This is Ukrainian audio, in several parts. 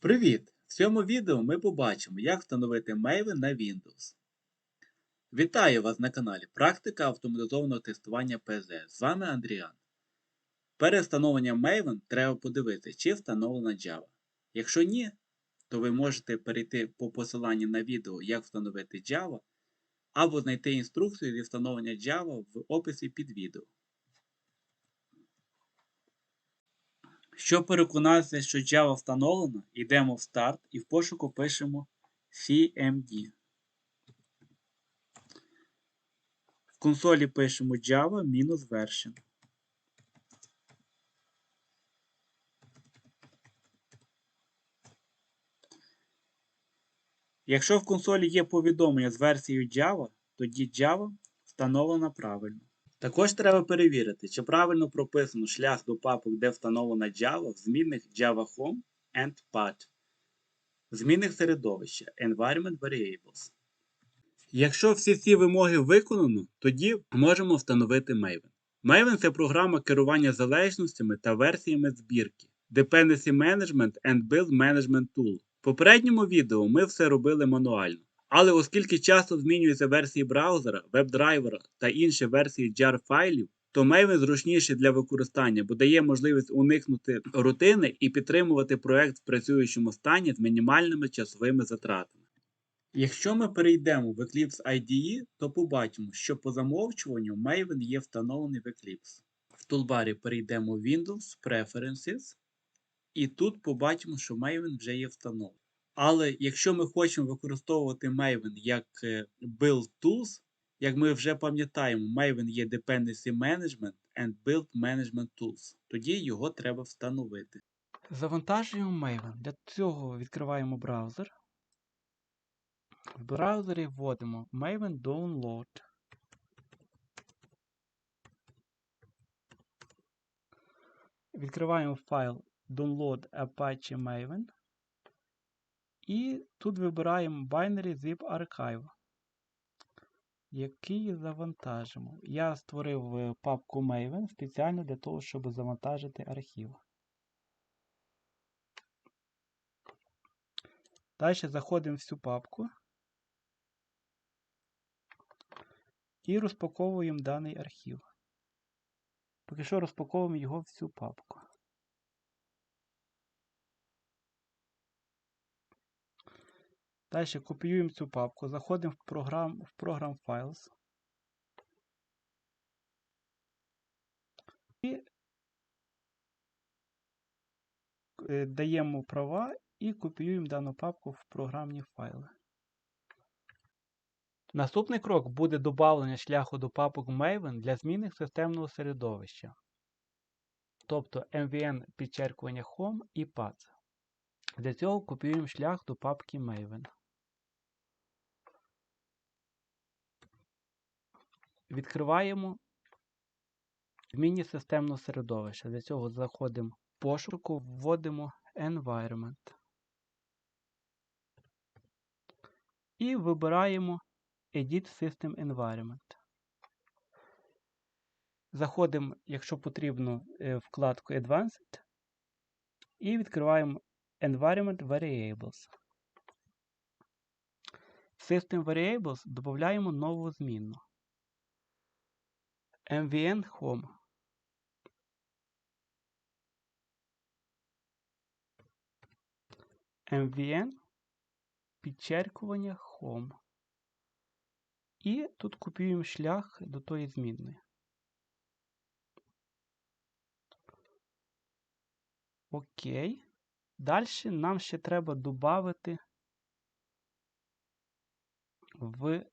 Привіт! В цьому відео ми побачимо, як встановити Maven на Windows. Вітаю вас на каналі Практика автоматизованого тестування ПЗ. З вами Андріан. Перед встановленням Maven треба подивитися, чи встановлена Java. Якщо ні, то ви можете перейти по посиланню на відео, як встановити Java, або знайти інструкцію зі встановлення Java в описі під відео. Щоб переконатися, що Java встановлено, йдемо в старт і в пошуку пишемо CMD. В консолі пишемо Java-version. Якщо в консолі є повідомлення з версією Java, тоді Java встановлена правильно. Також треба перевірити, чи правильно прописано шлях до папок, де встановлена Java в змінних Java Home and Path. В змінних середовища Environment Variables. Якщо всі ці вимоги виконано, тоді можемо встановити Maven. Maven це програма керування залежностями та версіями збірки. Dependency Management and Build Management Tool. В попередньому відео ми все робили мануально. Але оскільки часто змінюються версії браузера, веб-драйвера та інші версії jar файлів, то Maven зручніший для використання, бо дає можливість уникнути рутини і підтримувати проект в працюючому стані з мінімальними часовими затратами. Якщо ми перейдемо в Eclipse IDE, то побачимо, що по замовчуванню Maven є встановлений в Eclipse. В тулбарі перейдемо в Windows Preferences, і тут побачимо, що Maven вже є встановлений. Але якщо ми хочемо використовувати Maven як е, Build Tools, як ми вже пам'ятаємо, Maven є Dependency Management and Build Management Tools, тоді його треба встановити. Завантажуємо Maven. Для цього відкриваємо браузер. В браузері вводимо Maven Download. Відкриваємо файл Download Apache Maven. І тут вибираємо Binary Zip Archive, який завантажимо. Я створив е, папку Maven спеціально для того, щоб завантажити архів. Далі заходимо в цю папку і розпаковуємо даний архів. Поки що розпаковуємо його в цю папку. Далі копіюємо цю папку, заходимо в програм, в Program Files. І е, даємо права і копіюємо дану папку в програмні файли. Наступний крок буде додавлення шляху до папок Maven для змінних системного середовища, тобто MVN підчеркування Home і Path. Для цього копіюємо шлях до папки Maven. Відкриваємо змінні системного середовища. Для цього заходимо в пошуку, вводимо Environment. І вибираємо Edit System Environment. Заходимо, якщо потрібно, в вкладку Advanced і відкриваємо Environment Variables. В System Variables додаємо нову змінну. MVN Home. MVN підчеркування Home. І тут копіюємо шлях до тої змінної. Окей. Далі нам ще треба додати в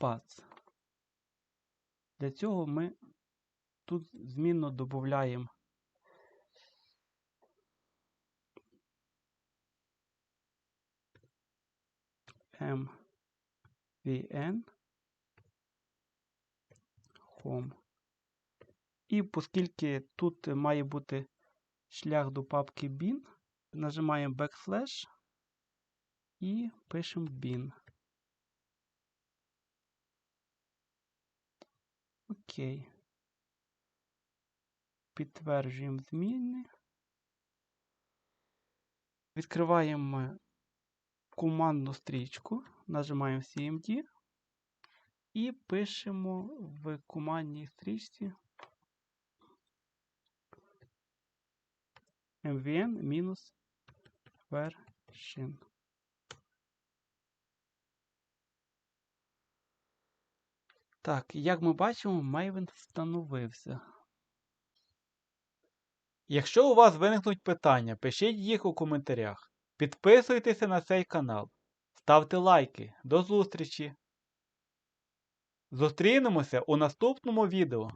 path. Для цього ми тут змінно додаємо MVN Home. І оскільки тут має бути шлях до папки bin, нажимаємо backslash і пишемо bin. Окей. Підтверджуємо зміни. Відкриваємо командну стрічку, нажимаємо CMD і пишемо в командній стрічці mvn-version. Так, як ми бачимо, Maven встановився. Якщо у вас виникнуть питання, пишіть їх у коментарях. Підписуйтеся на цей канал. Ставте лайки. До зустрічі! Зустрінемося у наступному відео.